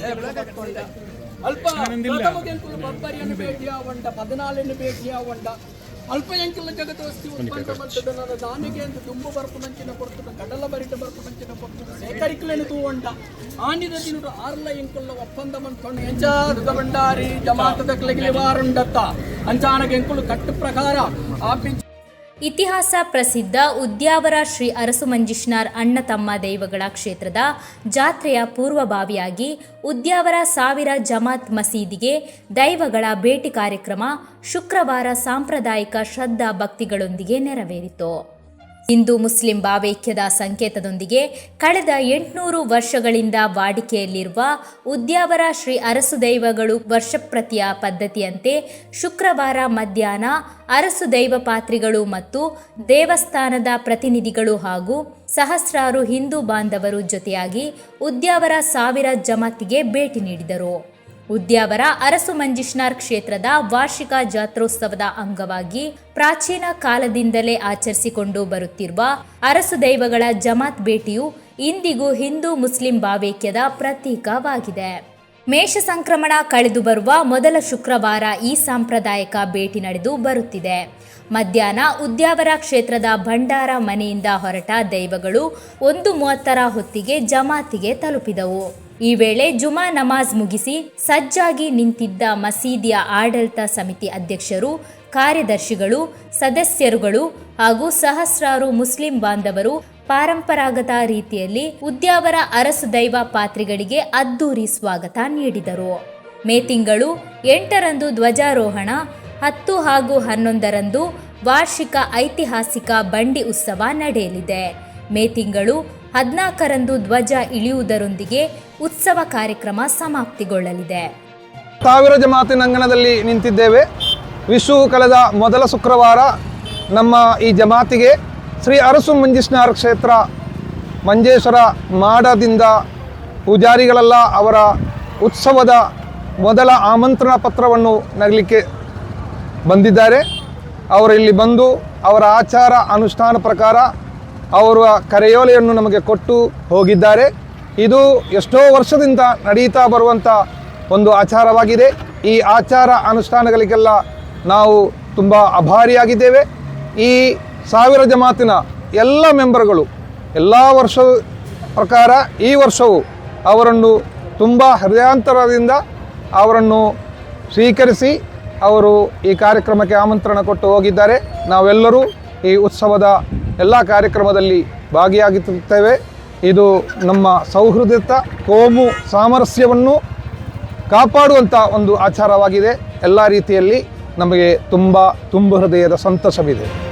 ಪಟ್ಕೊಂಡ ಅಲ್ಪ ಪ್ರಥಮಗೆಂಕುಲು ಬಬ್ಬರಿಯನ್ನು ಭೇಟಿಯಾವಂಡ ಪದಿನಾಲನ್ನು ಭೇಟಿಯಾವಂಡ ಅಲ್ಪ ಎಂಕುಲ ಜಗದೋಸ್ತಿ ಉತ್ಪನ್ನ ಬರ್ತದ ನನ್ನ ದಾನಿಗೆ ಅಂತ ತುಂಬು ಬರ್ಪು ನಂಚಿನ ಕೊಡ್ತದ ಕಡಲ ಬರಿಟ ಬರ್ಪು ನಂಚಿನ ಕೊಡ್ತದ ಸೇಕರಿಕಲೇನು ತೂವಂಡ ಆನಿದ ದಿನಡು ಆರ್ಲ ಎಂಕುಲ್ಲ ಒಪ್ಪಂದ ಮಂತ್ಕೊಂಡು ಎಂಚಾದ ಬಂಡಾರಿ ಜಮಾತದ ಕ್ಲೆಗಿಲಿ ವಾರುಂಡತ್ತ ಅಂಚಾನಗೆ ಎಂಕುಲು ಕಟ್ಟು ಪ್ರಕಾರ ಆಪಿಂಚ ಇತಿಹಾಸ ಪ್ರಸಿದ್ಧ ಉದ್ಯಾವರ ಶ್ರೀ ಅರಸು ಮಂಜಿಷ್ನಾರ್ ಅಣ್ಣ ತಮ್ಮ ದೈವಗಳ ಕ್ಷೇತ್ರದ ಜಾತ್ರೆಯ ಪೂರ್ವಭಾವಿಯಾಗಿ ಉದ್ಯಾವರ ಸಾವಿರ ಜಮಾತ್ ಮಸೀದಿಗೆ ದೈವಗಳ ಭೇಟಿ ಕಾರ್ಯಕ್ರಮ ಶುಕ್ರವಾರ ಸಾಂಪ್ರದಾಯಿಕ ಶ್ರದ್ಧಾ ಭಕ್ತಿಗಳೊಂದಿಗೆ ನೆರವೇರಿತು. ಹಿಂದೂ ಮುಸ್ಲಿಂ ಭಾವೈಕ್ಯದ ಸಂಕೇತದೊಂದಿಗೆ ಕಳೆದ ಎಂಟುನೂರು ವರ್ಷಗಳಿಂದ ವಾಡಿಕೆಯಲ್ಲಿರುವ ಉದ್ಯಾವರ ಶ್ರೀ ಅರಸು ದೈವಗಳು ವರ್ಷಪ್ರತಿಯ ಪದ್ಧತಿಯಂತೆ ಶುಕ್ರವಾರ ಮಧ್ಯಾಹ್ನ ಅರಸು ದೈವ ಪಾತ್ರಿಗಳು ಮತ್ತು ದೇವಸ್ಥಾನದ ಪ್ರತಿನಿಧಿಗಳು ಹಾಗೂ ಸಹಸ್ರಾರು ಹಿಂದೂ ಬಾಂಧವರು ಜೊತೆಯಾಗಿ ಉದ್ಯಾವರ ಸಾವಿರ ಜಮಾತಿಗೆ ಭೇಟಿ ನೀಡಿದರು. ಉದ್ಯಾವರ ಅರಸು ಮಂಜಿಷ್ನಾರ್ ಕ್ಷೇತ್ರದ ವಾರ್ಷಿಕ ಜಾತ್ರೋತ್ಸವದ ಅಂಗವಾಗಿ ಪ್ರಾಚೀನ ಕಾಲದಿಂದಲೇ ಆಚರಿಸಿಕೊಂಡು ಬರುತ್ತಿರುವ ಅರಸು ದೈವಗಳ ಜಮಾತ್ ಭೇಟಿಯು ಇಂದಿಗೂ ಹಿಂದೂ ಮುಸ್ಲಿಂ ಭಾವೈಕ್ಯದ ಪ್ರತೀಕವಾಗಿದೆ. ಮೇಷ ಸಂಕ್ರಮಣ ಕಳೆದು ಬರುವ ಮೊದಲ ಶುಕ್ರವಾರ ಈ ಸಾಂಪ್ರದಾಯಿಕ ಭೇಟಿ ನಡೆದು ಬರುತ್ತಿದೆ. ಮಧ್ಯಾಹ್ನ ಉದ್ಯಾವರ ಕ್ಷೇತ್ರದ ಭಂಡಾರ ಮನೆಯಿಂದ ಹೊರಟ ದೈವಗಳು ಒಂದು ಮೂವತ್ತರ ಹೊತ್ತಿಗೆ ಜಮಾತಿಗೆ ತಲುಪಿದವು. ಈ ವೇಳೆ ಜುಮಾ ನಮಾಜ್ ಮುಗಿಸಿ ಸಜ್ಜಾಗಿ ನಿಂತಿದ್ದ ಮಸೀದಿಯ ಆಡಳಿತ ಸಮಿತಿ ಅಧ್ಯಕ್ಷರು, ಕಾರ್ಯದರ್ಶಿಗಳು, ಸದಸ್ಯರುಗಳು ಹಾಗೂ ಸಹಸ್ರಾರು ಮುಸ್ಲಿಂ ಬಾಂಧವರು ಪರಂಪರಾಗತ ರೀತಿಯಲ್ಲಿ ಉದ್ಯಾವರ ಅರಸು ದೈವ ಪಾತ್ರಿಗಳಿಗೆ ಅದ್ದೂರಿ ಸ್ವಾಗತ ನೀಡಿದರು. ಮೇ ತಿಂಗಳು ಎಂಟರಂದು ಧ್ವಜಾರೋಹಣ, ಹತ್ತು ಹಾಗೂ ಹನ್ನೊಂದರಂದು ವಾರ್ಷಿಕ ಐತಿಹಾಸಿಕ ಬಂಡಿ ಉತ್ಸವ ನಡೆಯಲಿದೆ. ಮೇ ತಿಂಗಳು ಹದಿನಾಲ್ಕರಂದು ಧ್ವಜ ಇಳಿಯುವುದರೊಂದಿಗೆ ಉತ್ಸವ ಕಾರ್ಯಕ್ರಮ ಸಮಾಪ್ತಿಗೊಳ್ಳಲಿದೆ. ಸಾವಿರ ಜಮಾತಿನ ಅಂಗಣದಲ್ಲಿ ನಿಂತಿದ್ದೇವೆ. ವಿಶು ಕಳೆದ ಮೊದಲ ಶುಕ್ರವಾರ ನಮ್ಮ ಈ ಜಮಾತಿಗೆ ಶ್ರೀ ಅರಸು ಮಂಜಿಷ್ಣಾರ ಕ್ಷೇತ್ರ ಮಂಜೇಶ್ವರ ಮಾಡದಿಂದ ಪೂಜಾರಿಗಳೆಲ್ಲ ಅವರ ಉತ್ಸವದ ಮೊದಲ ಆಮಂತ್ರಣ ಪತ್ರವನ್ನು ನಗಲಿಕ್ಕೆ ಬಂದಿದ್ದಾರೆ. ಅವರು ಇಲ್ಲಿ ಬಂದು ಅವರ ಆಚಾರ ಅನುಷ್ಠಾನ ಪ್ರಕಾರ ಅವರ ಕರೆಯೋಲೆಯನ್ನು ನಮಗೆ ಕೊಟ್ಟು ಹೋಗಿದ್ದಾರೆ. ಇದು ಎಷ್ಟೋ ವರ್ಷದಿಂದ ನಡೀತಾ ಬರುವಂಥ ಒಂದು ಆಚಾರವಾಗಿದೆ. ಈ ಆಚಾರ ಅನುಷ್ಠಾನಗಳಿಗೆಲ್ಲ ನಾವು ತುಂಬ ಅಭಾರಿಯಾಗಿದ್ದೇವೆ. ಈ ಸಾವಿರ ಜಮಾತಿನ ಎಲ್ಲ ಮೆಂಬರ್ಗಳು, ಎಲ್ಲ ವರ್ಷ ಪ್ರಕಾರ ಈ ವರ್ಷವು ಅವರನ್ನು ತುಂಬ ಹೃದಯಾಂತರದಿಂದ ಅವರನ್ನು ಸ್ವೀಕರಿಸಿ ಅವರು ಈ ಕಾರ್ಯಕ್ರಮಕ್ಕೆ ಆಮಂತ್ರಣ ಕೊಟ್ಟು ಹೋಗಿದ್ದಾರೆ. ನಾವೆಲ್ಲರೂ ಈ ಉತ್ಸವದ ಎಲ್ಲ ಕಾರ್ಯಕ್ರಮದಲ್ಲಿ ಭಾಗಿಯಾಗುತ್ತೇವೆ. ಇದು ನಮ್ಮ ಸೌಹೃದತ ಕೋಮು ಸಾಮರಸ್ಯವನ್ನು ಕಾಪಾಡುವಂಥ ಒಂದು ಆಚಾರವಾಗಿದೆ. ಎಲ್ಲ ರೀತಿಯಲ್ಲಿ ನಮಗೆ ತುಂಬ ತುಂಬ ಹೃದಯದ ಸಂತಸವಿದೆ.